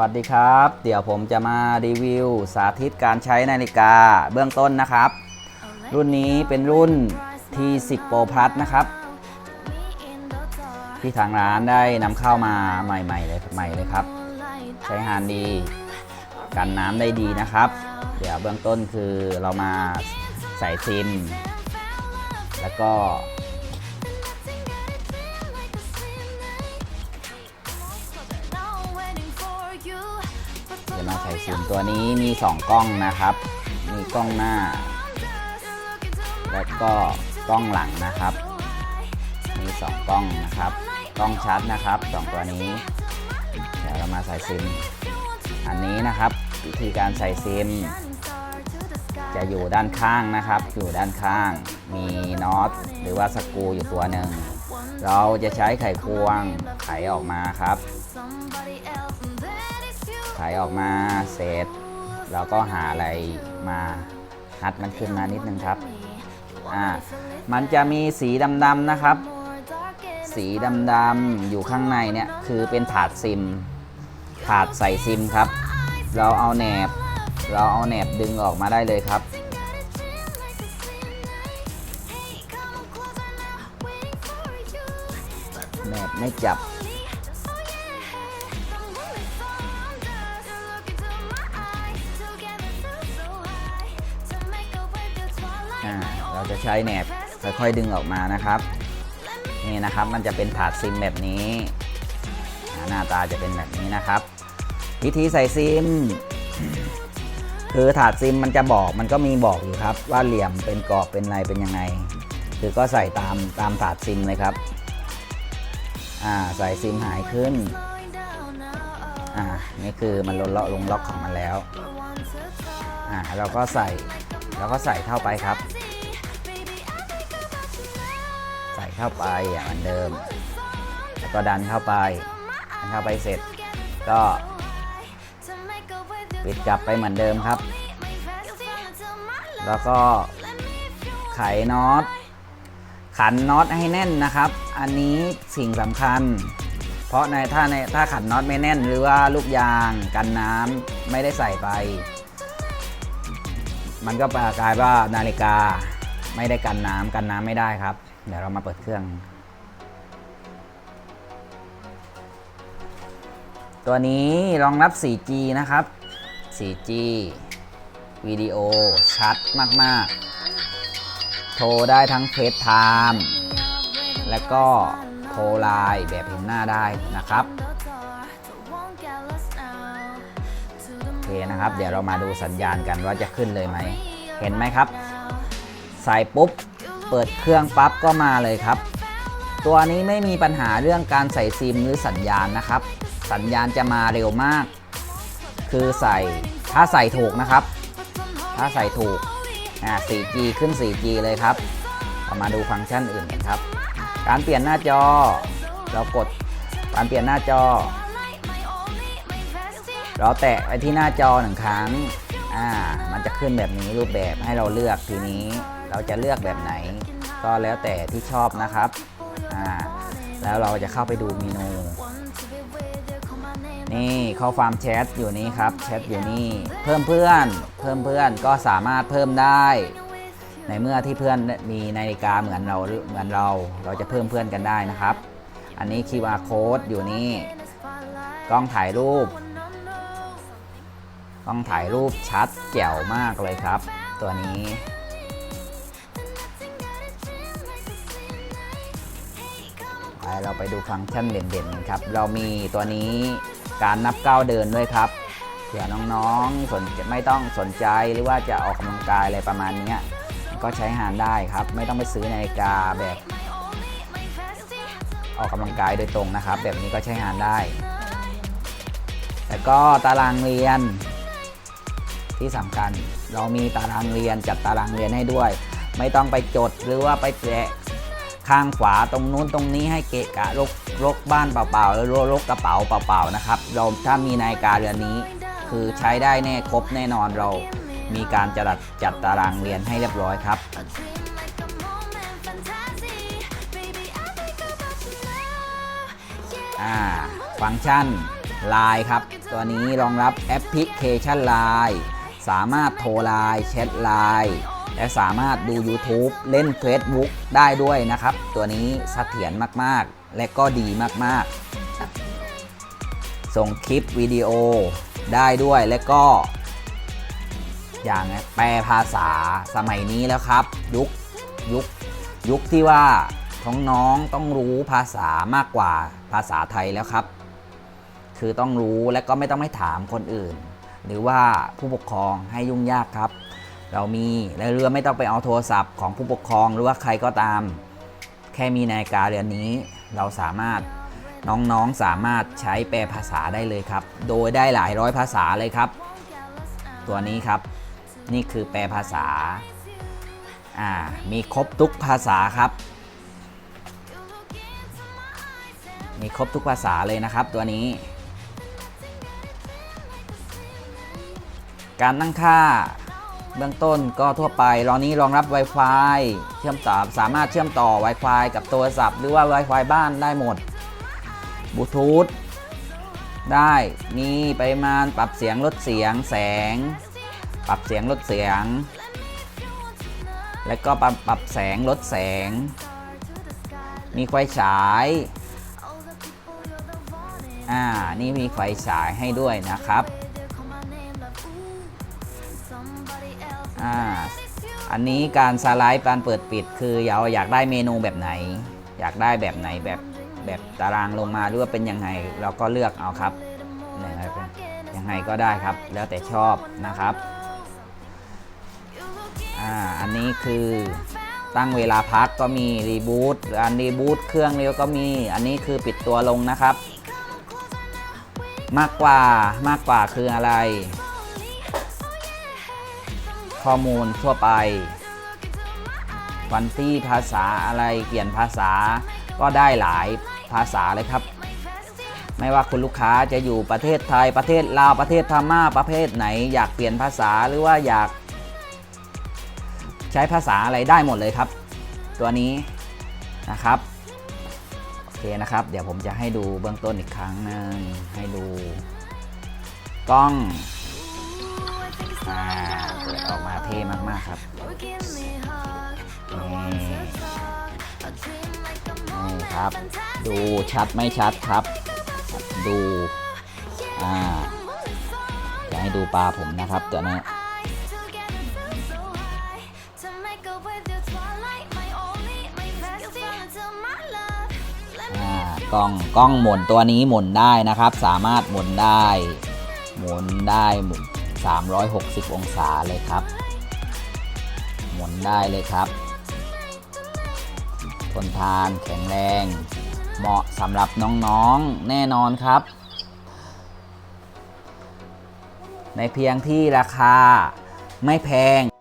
วัสดีครับ เดี๋ยวผมจะมารีวิวสาธิตการใช้นาฬิกาเบื้องต้นนะครับ รุ่นนี้เป็นรุ่น T10 Pro Plus นะครับ ที่ทางร้านได้นำเข้ามาใหม่ๆเลยใหม่เลยครับ ใช้งานดี กันน้ำได้ดีนะครับ เดี๋ยวเบื้องต้นคือเรามาใส่ซิม แล้วก็ เดี๋ยวมาใส่ซิมตัวนี้มี 2 กล้องนะครับ มีกล้องหน้า และก็กล้องหลังนะครับ มี 2 กล้องนะครับ กล้องชัดนะครับ 2 ตัวนี้ เดี๋ยวเรามาใส่ซิม อันนี้นะครับวิธีการใส่ซิม จะอยู่ด้านข้างนะครับ อยู่ด้านข้าง มีน็อตหรือว่าสกรูอยู่ตัวหนึ่ง เราจะใช้ไขควงไขออกมาครับ ไขออกมาเสร็จเราก็หาอะไรมาฮัดมันขึ้นมานิดนึงครับอ่ามันจะมีสีดำๆนะครับ สีดำๆอยู่ข้างในเนี่ยคือเป็นถาดซิม ถาดใส่ซิมครับ เราเอาแหนบ เราเอาแหนบดึงออกมาได้เลยครับแหนบไม่จับ เราจะใช้แหนบค่อยๆดึงออกมานะครับ นี่นะครับมันจะเป็นถาดซิมแบบนี้ หน้าตาจะเป็นแบบนี้นะครับ วิธีใส่ซิม คือถาดซิมมันจะบอกมันก็มีบอกอยู่ครับ ว่าเหลี่ยมเป็นกรอบเป็นอะไรเป็นยังไง คือก็ใส่ตามตามถาดซิมเลยครับใส่ซิมหายขึ้นอ่านี่คือมันลงล็อกลงล็อกของมันแล้วอ่าเราก็ใส่เราก็ใส่เข้าไปครับ เข้าไปอย่างเหมือนเดิม แล้วก็ดันเข้าไปดันเข้าไปเสร็จ ก็ปิดกลับไปเหมือนเดิมครับ แล้วก็ไขน็อต ขันน็อตให้แน่นนะครับ อันนี้สิ่งสำคัญ เพราะในถ้าในถ้าขันน็อตไม่แน่น หรือว่าลูกยางกันน้ำไม่ได้ใส่ไป มันก็กลายว่านาฬิกาไม่ได้กันน้ำกันน้ำไม่ได้ครับ เดี๋ยวเรามาเปิดเครื่อง ตัวนี้รองรับ 4G นะครับ 4G วิดีโอชัดมาก ๆ โทรได้ทั้งเฟซไทม์และก็โทรไลน์แบบเห็นหน้าได้นะครับโอเคนะครับ เดี๋ยวเรามาดูสัญญาณกันว่าจะขึ้นเลยไหม เห็นไหมครับ ใส่ปุ๊บ เปิดเครื่องปั๊บก็มาเลยครับ ตัวนี้ไม่มีปัญหาเรื่องการใส่ซิมหรือสัญญาณนะครับ สัญญาณจะมาเร็วมาก คือใส่ถ้าใส่ถูกนะครับ ถ้าใส่ถูกอ่า 4G ขึ้น 4G เลยครับามาดูฟังก์ชันอื่นกันครับ การเปลี่ยนหน้าจอ เรากดการเปลี่ยนหน้าจอ เราแตะไปที่หน้าจอหนึ่งครั้ง อ่า มันจะขึ้นแบบนี้รูปแบบให้เราเลือกทีนี้ เราจะเลือกแบบไหน ก็แล้วแต่ที่ชอบนะครับอ่าแล้วเราจะเข้าไปดูเมนู นี่ข้อความแชทอยู่นี้ครับแชทอยู่นี่เพิ่มเพื่อน เพิ่มเพื่อนก็สามารถเพิ่มได้ ในเมื่อที่เพื่อนมีนาฬิกาเหมือนเราเหมือนเรา เราจะเพิ่มเพื่อนกันได้นะครับ อันนี้ QR code อยู่นี่กล้องถ่ายรูปกล้องถ่ายรูปชัดแจ๋วมากเลยครับ ตัวนี้ เราไปดูฟังก์ชันเด่นๆครับ เรามีตัวนี้การนับก้าวเดินด้วยครับเผื่อน้องๆสนไม่ต้องสนใจหรือว่าจะออกกำลังกายอะไรประมาณนี้ก็ใช้งานได้ครับ ไม่ต้องไปซื้อนาฬิกาแบบ ออกกำลังกายโดยตรงนะครับ แบบนี้ก็ใช้งานได้ แล้วก็ตารางเรียน ที่สำคัญ เรามีตารางเรียนจัดตารางเรียนให้ด้วย ไม่ต้องไปจดหรือว่าไปแปะ ข้างขวาตรงนู้นตรงนี้ให้เกะกะรกรกบ้านเปล่าๆแล้วรกกระเป๋าเปล่าๆนะครับ เราถ้ามีนาฬิกาเรือนนี้ คือใช้ได้แน่ครบแน่นอนเรามีการจัดจัดตารางเรียนให้เรียบร้อยครับฟังก์ชัน Line ครับ ตัวนี้รองรับแอปพลิเคชัน Line สามารถโทร Line แชท Line และสามารถดู YouTube เล่น Facebook ได้ด้วยนะครับ ตัวนี้เสถียรมากๆ และก็ดีมากๆ ส่งคลิปวิดีโอได้ด้วยและก็ อย่างแปลภาษาสมัยนี้แล้วครับ ยุคยุคยุคที่ว่าน้องๆต้องรู้ภาษามากกว่าภาษาไทยแล้วครับ คือต้องรู้และก็ไม่ต้องไม่ถามคนอื่น หรือว่าผู้ปกครองให้ยุ่งยากครับ เรามีและเรือไม่ต้องไปเอาโทรศัพท์ของผู้ปกครองหรือว่าใครก็ตาม แค่มีนาฬิกาเรือนนี้ เราสามารถน้องๆสามารถใช้แปลภาษาได้เลยครับ โดยได้หลายร้อยภาษาเลยครับ ตัวนี้ครับ นี่คือแปลภาษาอ่ามีครบทุกภาษาครับ มีครบทุกภาษาเลยนะครับ ตัวนี้ การตั้งค่า เบื้องต้นก็ทั่วไปรองนี้รองรับ Wi-Fi เชื่อมต่อสามารถเชื่อมต่อ Wi-Fi กับโทรศัพท์หรือว่า Wi-Fi บ้านได้หมดบลูทูธได้มีปริมาณปรับเสียงลดเสียงแสง ปรับเสียงลดเสียง และก็ปรับปรับแสงลดแสง มีไฟฉายอ่านี่มีไฟฉายให้ด้วยนะครับ อ่าอันนี้การสไลด์การเปิดปิด คือเราอยากได้เมนูแบบไหน อยากได้แบบไหนแบบแบบตารางลงมาหรือว่าเป็นยังไงเราก็เลือกเอาครับเนี่ยยังไงก็ได้ครับ แล้วแต่ชอบนะครับอ่าอันนี้คือตั้งเวลาพักก็มีรีบูตอันรีบูตเครื่องเร็วก็มี อันนี้คือปิดตัวลงนะครับ มากกว่ามากกว่าคืออะไร ข้อมูลทั่วไปวันที่ภาษาอะไรเปลี่ยนภาษาก็ได้หลายภาษาเลยครับ ไม่ว่าคุณลูกค้าจะอยู่ประเทศไทยประเทศลาวประเทศพม่าประเทศไหน อยากเปลี่ยนภาษาหรือว่าอยาก ใช้ภาษาอะไรได้หมดเลยครับ ตัวนี้นะครับโอเคนะครับ เดี๋ยวผมจะให้ดูเบื้องต้นอีกครั้งหนึ่งให้ดู กล้องอ่า ออกมาเท่มากๆครับนี่ครับ ดูชัดไม่ชัดครับ ดูอ่าจะให้ดูปลาผมนะครับตัวนี้อ่กล้องกล้องหมุนตัวนี้หมุนได้นะครับ สามารถหมุนได้ หมุนได้หมุน 360 องศาเลยครับ หมุนได้เลยครับ ทนทานแข็งแรง เหมาะสำหรับน้องๆแน่นอนครับ ในเพียงที่ราคาไม่แพง